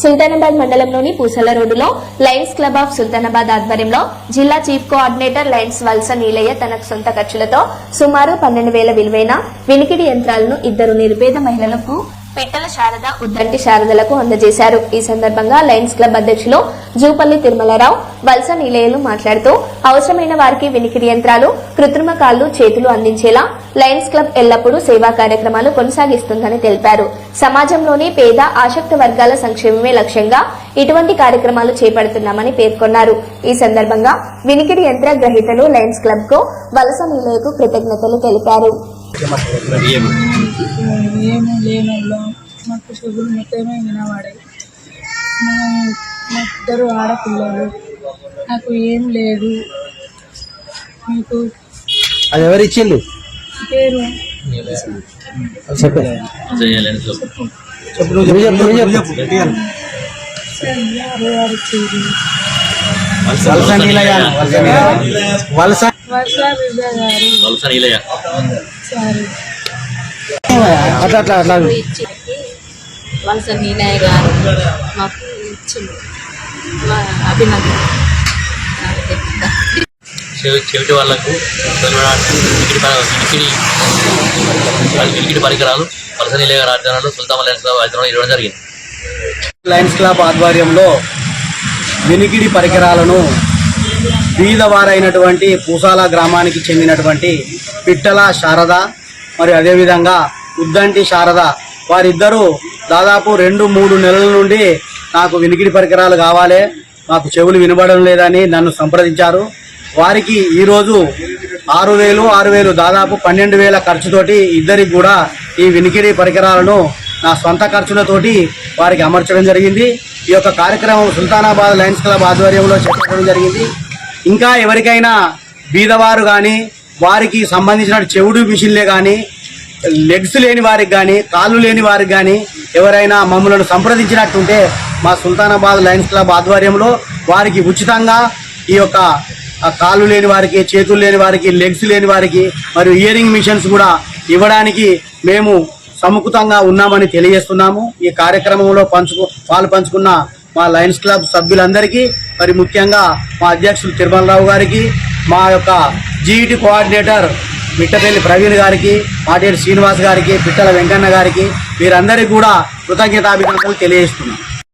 సుల్తానాబాద్ మండలంలోని పూసల రోడ్డులో లయన్స్ క్లబ్ ఆఫ్ సుల్తానాబాద్ ఆధ్వర్యంలో జిల్లా chief coordinator lions Valsa Neelaiah తన సొంత ఖర్చులతో సుమారు పన్నెండు వేల విలువైన వినికిడి యంత్రాలను ఇద్దరు నిరుపేద మహిళలకు పిట్టల శారద ఉద్దంటి శారదలకు అందజేశారు. ఈ సందర్భంగా లయన్స్ క్లబ్ అధ్యక్షులు జూపల్లి తిరుమలరావు వల్స నీలయ్యలు మాట్లాడుతూ అవసరమైన వారికి వినికిడి యంత్రాలు కృత్రిమ కాళ్ళు చేతులు అందించేలా లయన్స్ క్లబ్ ఎల్లప్పుడూ సేవా కార్యక్రమాలు కొనసాగిస్తుందని తెలిపారు. సమాజంలోని పేద ఆసక్త వర్గాల సంక్షేమమే లక్ష్యంగా ఇటువంటి కార్యక్రమాలు చేపడుతున్నామని పేర్కొన్నారు. ఈ సందర్భంగా వినికిడి యంత్ర గ్రహీతలు లయన్స్ క్లబ్కు వలస నీలయ్యకు కృతజ్ఞతలు తెలిపారు. ఏమీ లేనోళ్ళు మాకు చెవులు మొత్తమే వినవాడాయి మా- మా ఇద్దరు ఆడపిల్లలు నాకు ఏం లేదు. మీకు అది ఎవరు ఇచ్చిండు పేరు? చెప్పు. వలస వలస. వలస నీలయ్య. సారీ. అట్లా అట్లా అట్లా. ఇచ్చి వలస నీలయ్య గారు మాకు ఇచ్చింది మా అభినందన. చెవి- చెవిటి వాళ్ళకు వినికిడి పరికరాలు వలస నీలయ్య గారి ఆధ్వర్యంలో సుల్తాన్ లయన్స్ క్లబ్ ఆధ్వర్యంలో ఇవ్వడం జరిగింది. లయన్స్ క్లబ్ ఆధ్వర్యంలో వినికిడి పరికరాలను బీదవారైనటువంటి పూసాల గ్రామానికి చెందినటువంటి పిట్టల శారద మరియు అదేవిధంగా ఉద్దంటి శారద వారిద్దరూ దాదాపు రెండు మూడు నెలల నుండి నాకు వినికిడి పరికరాలు కావాలి. నాకు చెవులు వినబడడం లేదని నన్ను సంప్రదించారు. వారికి ఈరోజు ఆరు వేలు ఆరు వేలు దాదాపు పన్నెండు వేల ఖర్చుతోటి ఇద్దరికి కూడా ఈ వినికిడి పరికరాలను నా సొంత ఖర్చులతోటి వారికి అమర్చడం జరిగింది. ఈ యొక్క కార్యక్రమం సుల్తానాబాద్ లయన్స్ క్లబ్ ఆధ్వర్యంలో చేపట్టడం జరిగింది. ఇంకా ఎవరికైనా బీదవారు కానీ వారికి సంబంధించిన చెవుడు మిషన్లే కానీ లెగ్స్ లేని వారికి కానీ కాళ్ళు లేని వారికి కానీ ఎవరైనా మమ్మల్ని సంప్రదించినట్టుంటే మా సుల్తానాబాద్ లయన్స్ క్లబ్ ఆధ్వర్యంలో వారికి ఉచితంగా ఈ యొక్క కాళ్ళు లేని వారికి చేతులు లేని వారికి లెగ్స్ లేని వారికి మరియు ఇయరింగ్ మిషన్స్ కూడా ఇవ్వడానికి మేము సముఖతంగా ఉన్నామని తెలియజేస్తున్నాము. ఈ కార్యక్రమంలో పంచుకు పాలు పంచుకున్న మా లయన్స్ క్లబ్ సభ్యులందరికీ మరి ముఖ్యంగా మా అధ్యక్షులు తిరుమలరావు గారికి మా యొక్క జీఈటీ కోఆర్డినేటర్ మిట్టపల్లి ప్రవీణ్ గారికి పాటేరు శ్రీనివాస్ గారికి పిట్టల వెంకన్న గారికి వీరందరికీ కూడా కృతజ్ఞతాభినందనలు తెలియజేస్తున్నాను